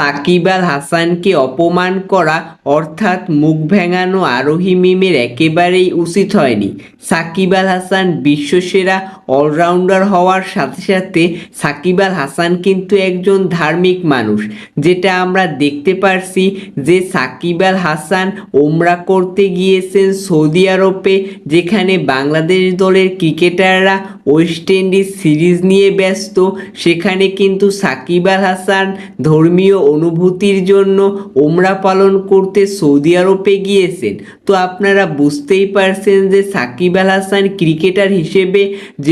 সাকিব আল হাসানকে অপমান করা, অর্থাৎ মুখ ভেঙানো আরোহী মিমের একেবারেই উচিত হয়নি। সাকিব আল হাসান বিশ্বসেরা অলরাউন্ডার হওয়ার সাথে সাথে সাকিব আল হাসান কিন্তু একজন ধার্মিক মানুষ। যেটা আমরা দেখতে পারছি যে সাকিব আল হাসান ওমরা করতে গিয়েছেন সৌদি আরবে, যেখানে বাংলাদেশ দলের ক্রিকেটাররা ওয়েস্ট ইন্ডিজ সিরিজ নিয়ে ব্যস্ত। সেখানে কিন্তু সাকিব আল হাসান ধর্মীয় অনুভূতির জন্য ওমরা পালন করতে সৌদি আরবে গিয়েছেন। তো আপনারা বুঝতেই পারছেন যে সাকিব আল হাসান ক্রিকেটার হিসেবে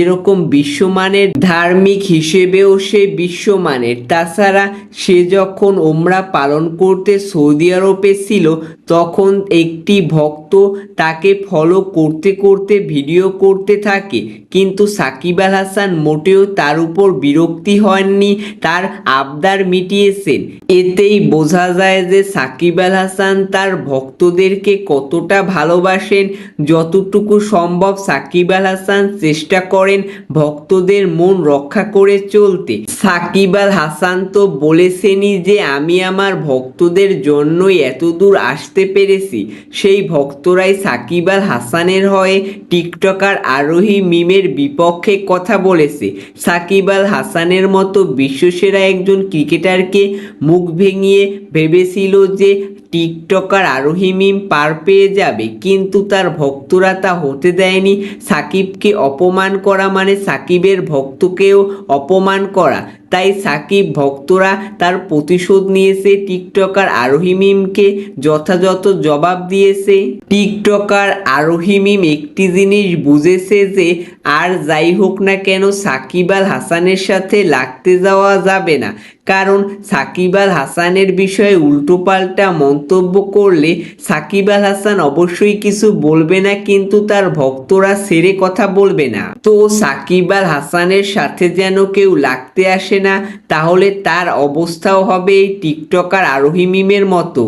যেরকম বিশ্বমানের ধার্মিক হিসেবেও সে বিশ্বমানের। তাছাড়া সে যখন ওমরা পালন করতে সৌদি আরবে ছিল, তখন একটি ভক্ত তাকে ফলো করতে করতে ভিডিও করতে থাকে। কিন্তু সাকিব আল হাসান মোটেও তার উপর বিরক্তি হননি, তার আবদার মিটিয়েছেন। এতেই বোঝা যায় যে সাকিব আল হাসান তার ভক্তদেরকে কতটা ভালোবাসেন, যতটুকু সম্ভব সাকিব আল হাসান চেষ্টা করেন ভক্তদের মন রক্ষা করে চলতে। সাকিব আল হাসান তো বলেছেনই যে, আমি আমার ভক্তদের জন্যই এতদূর আসতে পেরেছি। সেই ভক্তরাই সাকিব আল হাসানের হয়ে টিকটকার আরোহী মিমের বিপক্ষে কথা বলেছে। সাকিব আল হাসানের মতো বিশ্বসেরা একজন ক্রিকেটারকে মুখ ভেঙিয়ে ভেবেছিল যে টিকটকার আরোহী মিম পার পেয়ে যাবে, কিন্তু তার ভক্তরা তা হতে দেয়নি। সাকিবকে অপমান করা মানে সাকিবের ভক্তকেও অপমান করা। তাই সাকিব ভক্তরা তার প্রতিশোধ নিয়েছে। টিকটকার আরোহী মিমকে যথাযথ জবাব দিয়েছে। টিকটকার আরোহী মিম একটি জিনিস বুঝেছে যে, আর যাই হোক না কেন সাকিব আল হাসানের সাথে লাগতে যাওয়া যাবে না। কারণ সাকিব আল হাসানের বিষয়ে উল্টোপাল্টা মন্তব্য করলে সাকিব আল হাসান অবশ্যই কিছু বলবে না, কিন্তু তার ভক্তরা সেরে কথা বলবে না। তো সাকিব আল হাসানের সাথে যেন কেউ লাগতে আসে না তাহলে তার অবস্থাও হবে এই টিকটকার আরোহী মিমের মতো।